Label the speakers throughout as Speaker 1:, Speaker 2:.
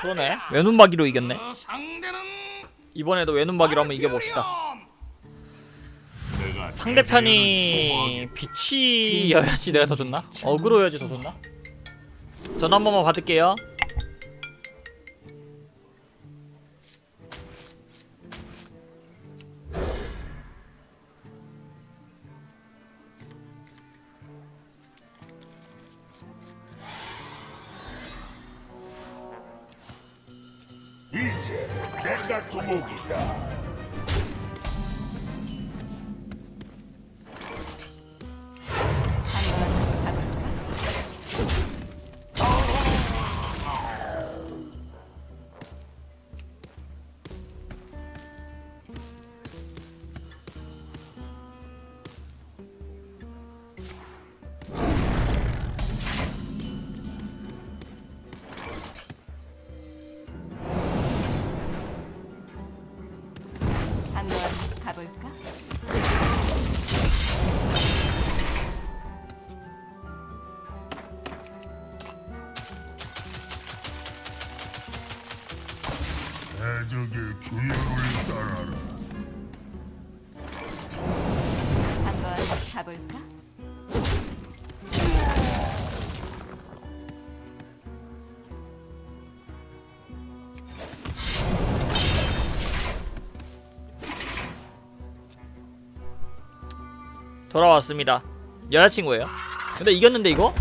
Speaker 1: 그러네 외눈박이로 이겼네
Speaker 2: 그 상대는
Speaker 1: 이번에도 외눈박이로 한번 이겨봅시다 상대편이 빛이여야지 내가 더 좋나? 어그로여야지 더 좋나? 전화 한 번만 받을게요
Speaker 2: 이제 내가 두목이다. 대적의 규율을 따라라.
Speaker 3: 한번 가볼까?
Speaker 1: 돌아왔습니다 여자친구예요 근데 이겼는데 이거?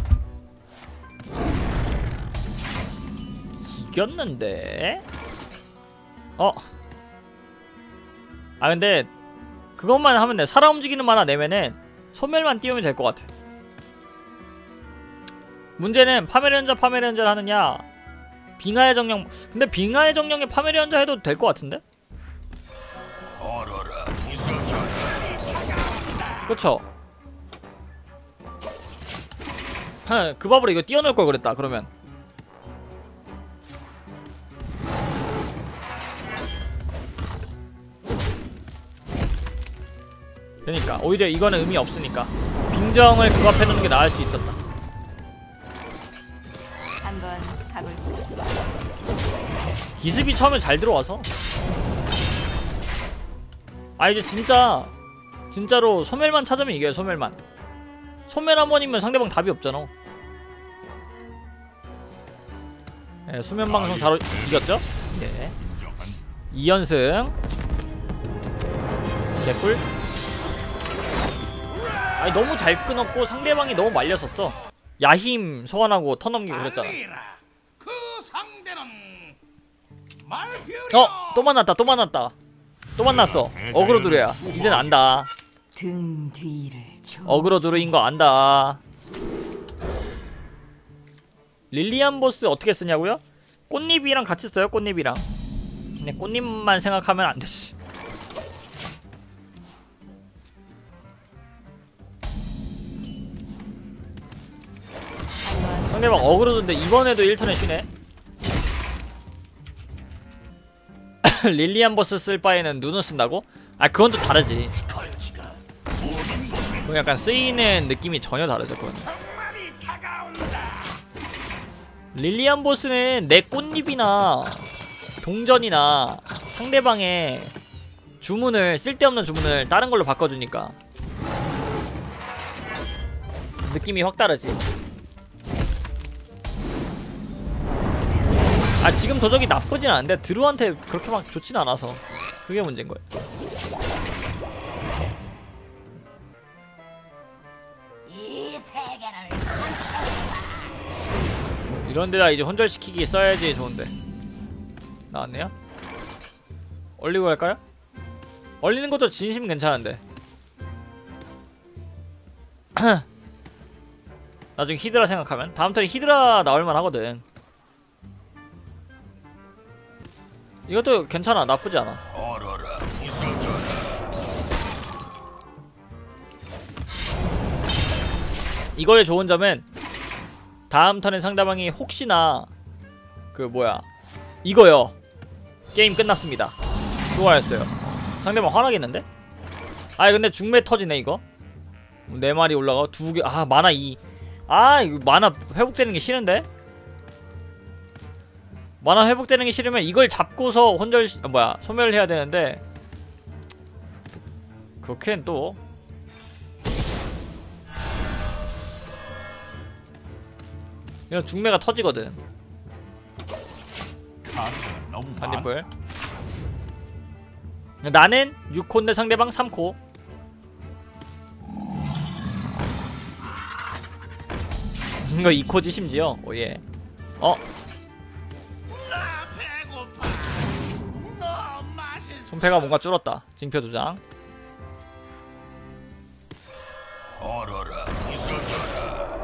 Speaker 1: 이겼는데? 어? 아 근데 그것만 하면 돼 살아 움직이는 만화 내면은 소멸만 띄우면 될 것 같아 문제는 파메르연자 파메르연자를 하느냐 빙하의 정령 근데 빙하의 정령에 파메르연자 해도 될 것 같은데? 그쵸? 하, 그 밥으로 이거 띄워놓을 걸 그랬다 그러면 그러니까 오히려 이거는 의미 없으니까 빙정을 그 앞에 놓는 게 나을 수 있었다.
Speaker 3: 한번 가볼까?
Speaker 1: 기습이 처음에 잘 들어와서. 아 이제 진짜 진짜로 소멸만 찾으면 이겨요 소멸만. 소멸 한 번이면 상대방 답이 없잖아. 예, 수면 방송 잘 오- 이겼죠? 예. 2연승. 개꿀 아니 너무 잘 끊었고 상대방이 너무 말렸었어. 야힘 소환하고 턴 넘기고 그랬잖아.
Speaker 2: 그.
Speaker 1: 어! 또 만났다 또 만났다. 또 만났어. 어그로 두려야. 이젠 안다.
Speaker 3: 등 뒤를 조
Speaker 1: 어그로 두루인 거 안다. 릴리안 보스 어떻게 쓰냐고요? 꽃잎이랑 같이 써요 꽃잎이랑. 근데 꽃잎만 생각하면 안 되지 상대방 어그로 둔데 이번에도 1턴에 쉬네. 릴리안 보스 쓸 바에는 눈을 쓴다고? 아 그건 또 다르지. 그건 약간 쓰이는 느낌이 전혀 다르죠 그건. 릴리안 보스는 내 꽃잎이나 동전이나 상대방의 주문을 쓸데없는 주문을 다른 걸로 바꿔주니까 느낌이 확 다르지 아 지금 도적이 나쁘진 않은데 드루한테 그렇게 막 좋진 않아서 그게 문제인 거예요. 이런 데다 이제 혼절시키기 써야지 좋은데. 나왔네요? 얼리고 갈까요? 얼리는 것도 진심 괜찮은데. 나중에 히드라 생각하면. 다음 턴에 히드라 나올만 하거든 이것도 괜찮아. 나쁘지 않아. 이거의 좋은 점은 다음 턴에 상대방이 혹시나 그 뭐야 이거요. 게임 끝났습니다. 좋아했어요. 상대방 화나겠는데? 아 근데 중매 터지네 이거. 네 마리 올라가. 두개아 만화 2아 이거 만화 회복되는 게 싫은데? 만화 회복되는 게 싫으면 이걸 잡고서 혼절 시- 아, 뭐야 소멸을 해야 되는데. 그렇게는 또. 이런 중매가 터지거든. 반딧불. 나는 6코인데 상대방 3코 이거 2코지 심지어. 오예. 어 손패가 뭔가 줄었다. 징표 두장.
Speaker 2: 얼어라 부서져라.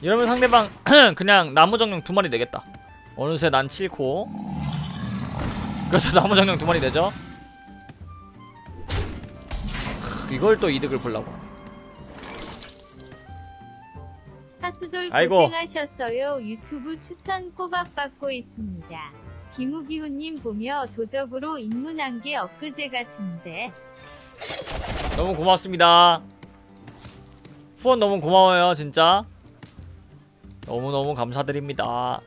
Speaker 1: 이러면 상대방 그냥 나무 정령 두 마리 내겠다. 어느새 난 7코. 그래서 나무 정령 두 마리 내죠. 크, 이걸 또 이득을 보려고
Speaker 4: 하수돌
Speaker 1: 아이고.
Speaker 4: 고생하셨어요. 유튜브 추천 꼬박 받고 있습니다. 김우기훈님 보며 도적으로 입문한 게 엊그제 같은데.
Speaker 1: 너무 고맙습니다. 후원 너무 고마워요, 진짜. 너무너무 감사드립니다.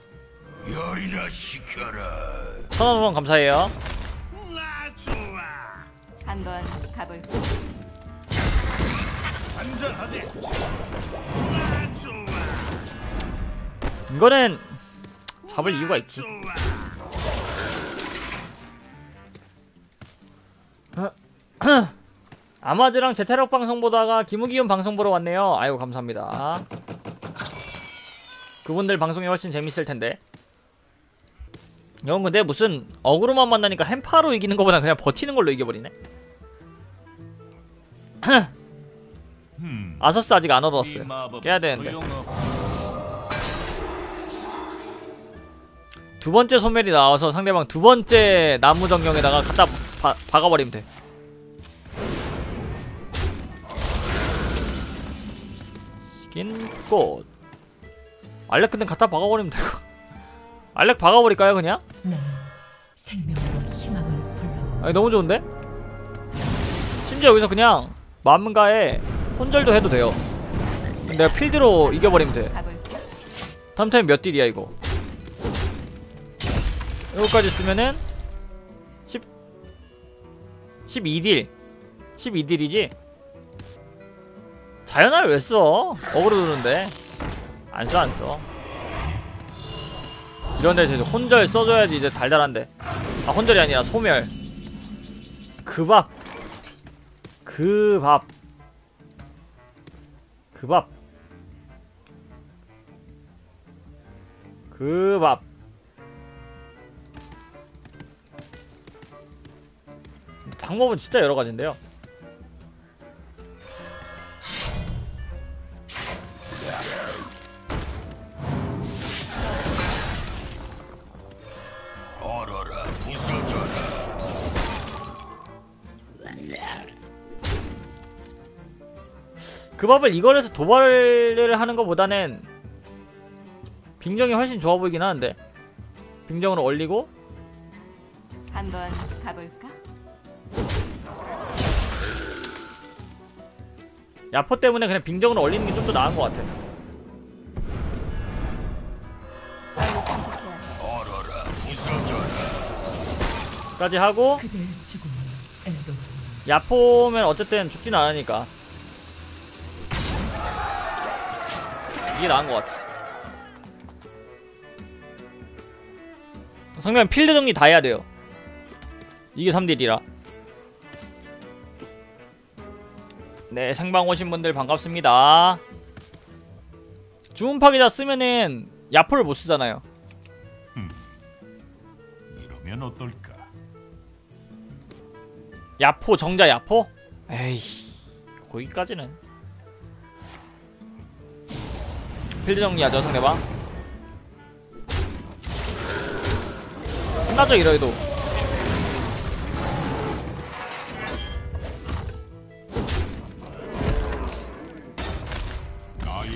Speaker 2: 열이나 시켜라.
Speaker 1: 천원 후원 감사해요.
Speaker 2: 나 좋아.
Speaker 3: 한번 가볼까?
Speaker 2: 한잔하지.
Speaker 1: 이거는 잡을 이유가 있지. 아마즈랑 제테럭 방송 보다가 김우기훈 방송 보러 왔네요. 아이고 감사합니다. 그분들 방송이 훨씬 재밌을 텐데. 형 근데 무슨 어그로만 만나니까 햄파로 이기는 것보다 그냥 버티는 걸로 이겨버리네.
Speaker 2: 음.
Speaker 1: 아서스 아직 안 얻었어요. 깨야 되는데. 두 번째 소멸이 나와서 상대방 두 번째 나무 정령에다가 갖다 바, 박아버리면 돼. 식인꽃. 알렉 근데 갖다 박아버리면 되고. 알렉 박아버릴까요 그냥?
Speaker 5: 불러
Speaker 1: 아니 너무 좋은데? 심지어 여기서 그냥 맘가에 혼절도 해도 돼요. 내가 필드로 이겨버리면 돼. 다음 타임 몇 딜이야 이거? 이거까지 쓰면은 10 12딜. 12딜이지? 자연화를 왜 써? 어그로 드는데. 안 써 안써. 이런데 이제 혼절 써줘야지 이제 달달한데. 아 혼절이 아니라 소멸. 그 밥. 그 밥. 그 밥. 그 밥. 방법은 진짜 여러 가지인데요. 그 밥을 이걸 해서 도발을 하는 것보다는 빙정이 훨씬 좋아 보이긴 하는데 빙정으로 올리고
Speaker 3: 한번 가볼까?
Speaker 1: 야포 때문에 그냥 빙정으로 올리는 게 좀 더 나은 것 같아. 까지 하고 야포면 어쨌든 죽진 않으니까 이게 나은 것 같아. 상대방 필드 정리 다 해야 돼요. 이게 3딜이라. 네, 생방 오신 분들 반갑습니다. 주문 파괴자 쓰면은 야포를 못 쓰잖아요.
Speaker 2: 이러면 어떨까?
Speaker 1: 야포 정자 야포? 에이 거기까지는 필드 정리하죠 상대방 끝나죠 이러해도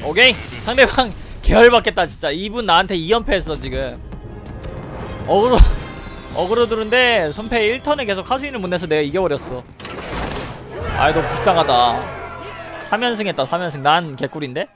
Speaker 1: 오케이. 상대방 계열받겠다 진짜. 이분 나한테 2연패 했어 지금. 어그로 어그로 드는데 손패 1턴에 계속 하수인을 못 내서 내가 이겨버렸어. 아이 너 불쌍하다. 3연승 했다 3연승. 난 개꿀인데?